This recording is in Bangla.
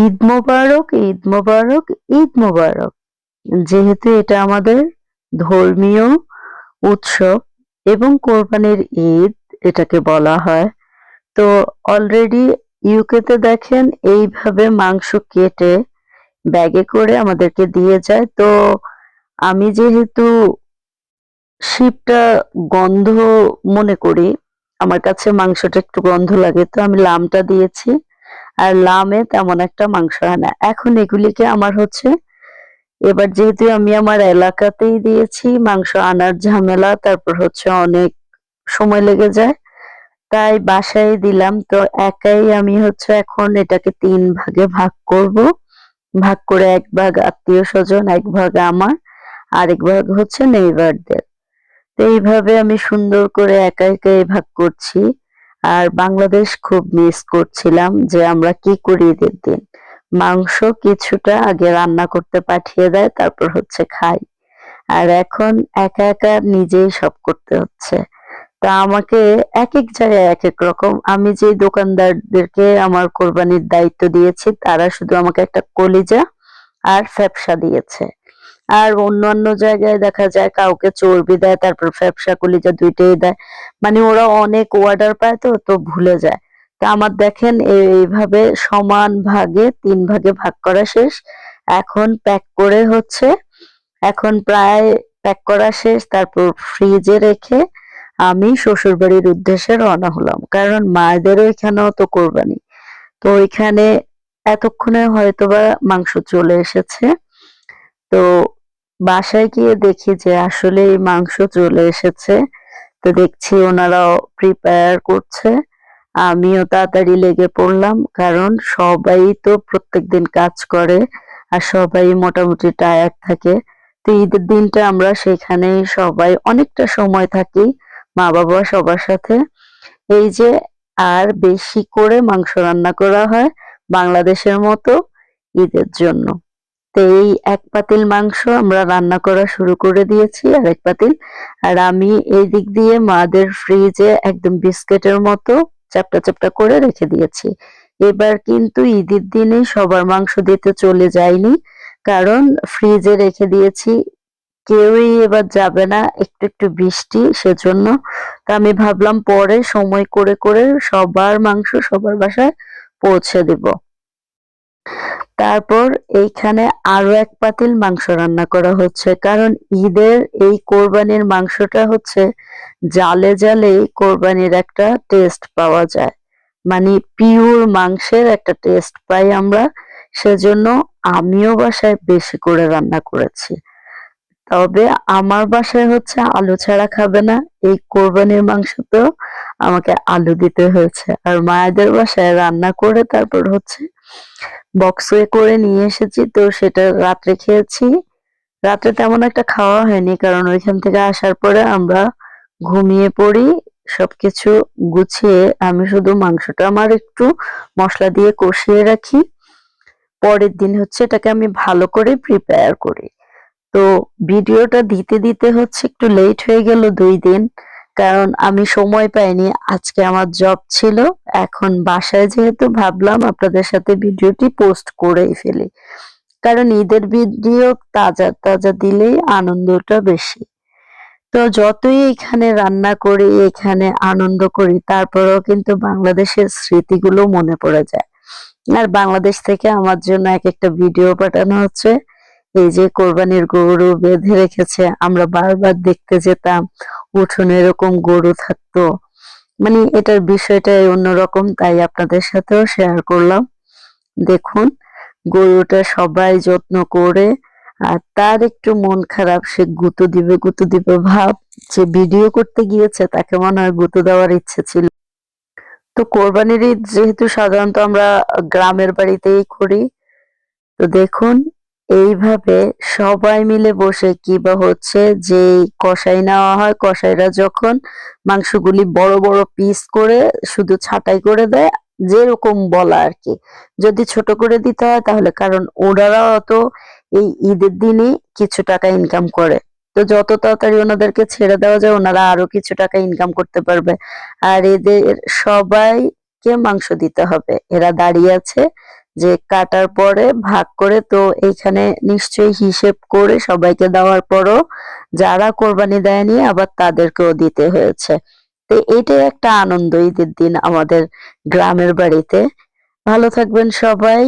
ঈদ মোবারক, ঈদ মোবারক, ঈদ মোবারক। যেহেতু এটা আমাদের ধর্মীয় উৎসব এবং কোরবানির ঈদ এটাকে বলা হয়। তো অলরেডি ইউকেতে দেখেন এইভাবে মাংস কেটে ব্যাগে করে আমাদেরকে দিয়ে যায়। তো আমি যেহেতু শিপটা গন্ধ মনে করি, আমার কাছে মাংসটা একটু গন্ধ লাগে তো আমি লামটা দিয়েছি। আর লামে তেমন একটা মাংস হয় না। এখন এগুলিকে আমার হচ্ছে, এবার যেহেতু আমি আমার এলাকাতেই দিয়েছি মাংস আনার ঝামেলা, তারপর হচ্ছে অনেক সময় লেগে যায়। তাই বাসায় দিলাম তো একাই আমি হচ্ছে এখন এটাকে তিন ভাগে ভাগ করব। ভাগ করে এক ভাগ আত্মীয় স্বজন এক ভাগ আমার আরেক ভাগ হচ্ছে নেইবারদের তো এইভাবে আমি সুন্দর করে একা একাই ভাগ করছি আর বাংলাদেশ খুব মিস করছিলাম যে আমরা কি করি ঈদের দিন। মাংস কিছুটা আগে রান্না করতে পাঠিয়ে দেয়, তারপর হচ্ছে খাই। আর এখন একা একা নিজেই সব করতে হচ্ছে। তা আমাকে এক এক জায়গায় এক এক রকম, আমি যে দোকানদারদেরকে আমার কোরবানির দায়িত্ব দিয়েছি, তারা শুধু আমাকে একটা কলিজা আর ফ্যাপসা দিয়েছে। আর অন্যান্য জায়গায় দেখা যায় কাউকে চর্বি দেয়, তারপর ফ্যাপসা কলিজা দুইটাই দেয়। মানে ওরা অনেক অর্ডার পায় তো তো ভুলে যায়। তা আমার দেখেন এইভাবে সমান ভাগে, তিন ভাগে ভাগ করা শেষ। এখন প্যাক করে হচ্ছে, এখন প্রায় প্যাক করা শেষ। তারপর ফ্রিজে রেখে আমি শ্বশুর বাড়ির উদ্দেশ্যে রওনা হলাম। কারণ মায়েদেরও এখানেও তো কোরবানি। তো ওইখানে এতক্ষণে হয়তোবা মাংস চলে এসেছে। তো বাসায় গিয়ে দেখি যে আসলে এই মাংস চলে এসেছে। তো দেখছি ওনারাও প্রিপেয়ার করছে। আমিও তাড়াতাড়ি লেগে পড়লাম, কারণ সবাই তো প্রত্যেকদিন কাজ করে আর সবাই মোটামুটি টায়ার্ড থাকে। তো ঈদের দিনটা আমরা সেখানেই সবাই অনেকটা সময় থাকি মা বাবা সবার সাথে। এই যে আর বেশি করে মাংস রান্না করা হয় বাংলাদেশের মতো ঈদের জন্য। তো এই এক পাতিল মাংস আমরা রান্না করা শুরু করে দিয়েছি, আর এক পাতিল। আর আমি এই দিক দিয়ে মাদের ফ্রিজে একদম বিস্কেটের মতো চ্যাপটা চ্যাপটা করে রেখে দিয়েছি। এবার কিন্তু ঈদের দিনে সবার মাংস দিতে চলে যায়নি, কারণ ফ্রিজে রেখে দিয়েছি। কেউই এবার যাবে না, একটু একটু বৃষ্টি সেজন্য। তা আমি ভাবলাম পরে সময় করে করে সবার মাংস সবার বাসায় পৌঁছে দিব। তারপর এইখানে আরও এক পাতিল মাংস রান্না করা হচ্ছে। কারণ ঈদের এই কোরবানির মাংসটা হচ্ছে জালে জালে কোরবানির একটা টেস্ট পাওয়া যায়। মানে পিওর মাংসের একটা টেস্ট পাই আমরা। সেজন্য আমিও বাসায় বেশি করে রান্না করেছি। তবে আমার বাসায় হচ্ছে আলু ছাড়া খাবে না। এই কোরবানির মাংসতেও আমাকে আলু দিতে হয়েছে। আর মায়েদের বাসায় রান্না করে তারপর হচ্ছে বক্সে করে নিয়ে এসেছি, তো সেটা রাত্রে খেয়েছি। রাত্রে তেমন একটা খাওয়া হয়নি, কারণ ওইখান থেকে আসার পরে আমরা ঘুমিয়ে পড়ি, সবকিছু গুছিয়ে আমি শুধু মাংসটা আমার একটু মশলা দিয়ে কষিয়ে রাখি। পরের দিন হচ্ছে এটাকে আমি ভালো করে প্রিপেয়ার করি। তো ভিডিওটা দিতে দিতে হচ্ছে একটু লেট হয়ে গেল দুই দিন। কারণ আমি সময় পাইনি, আজকে আমার জব ছিল। এখন বাসায় যেহেতু ভাবলাম আপনাদের সাথে ভিডিওটি পোস্ট করেই ফেলি। কারণ ঈদের ভিডিও তাজা তাজা দিলেই আনন্দটা বেশি। তো যতই এখানে রান্না করি, এখানে আনন্দ করি, তারপরেও কিন্তু বাংলাদেশের স্মৃতিগুলো মনে পড়ে যায়। আর বাংলাদেশ থেকে আমার জন্য এক একটা ভিডিও পাঠানো হচ্ছে। এই যে কোরবানির গরু বেঁধে রেখেছে, আমরা বারবার দেখতে যেতাম। উঠোনে এরকম গরু থাকতো। মানে এটার বিষয়টাই অন্যরকম, তাই আপনাদের সাথেও শেয়ার করলাম। দেখুন, গরুটা সবাই যত্ন করে, আর তার একটু মন খারাপ, সে গুঁতো দিবে গুঁতো দিবে ভাব, যে ভিডিও করতে গিয়েছে, তাকে মনে হয় গুঁতো দেওয়ার ইচ্ছে ছিল। তো কোরবানির ঈদ যেহেতু সাধারণত আমরা গ্রামের বাড়িতেই করি, তো দেখুন এইভাবে সবাই মিলে বসে কিবা হচ্ছে যে কষাই নেওয়া হয় কষাইরা যখন মাংসগুলি বড় বড় পিস করে শুধু ছাটাই করে দেয়, যেরকম বলা আর কি। যদি ছোট করে দিতে হয় তাহলে, কারণ ওনারাও তো এই ঈদের দিনই কিছু টাকা ইনকাম করে। তো যত তাড়াতাড়ি ওনাদেরকে ছেড়ে দেওয়া যায়, ওনারা আরও কিছু টাকা ইনকাম করতে পারবে। আর এদের সবাইকে মাংস দিতে হবে। এরা দাঁড়িয়ে আছে যে কাটার পরে ভাগ করে, তো এখানে নিশ্চয়ই হিসেব করে সবাইকে দেওয়ার পরও যারা কোরবানি দেয়নি, আবার তাদেরকেও দিতে হয়েছে। তো এটাই একটা আনন্দ ঈদের দিন আমাদের গ্রামের বাড়িতে। ভালো থাকবেন সবাই।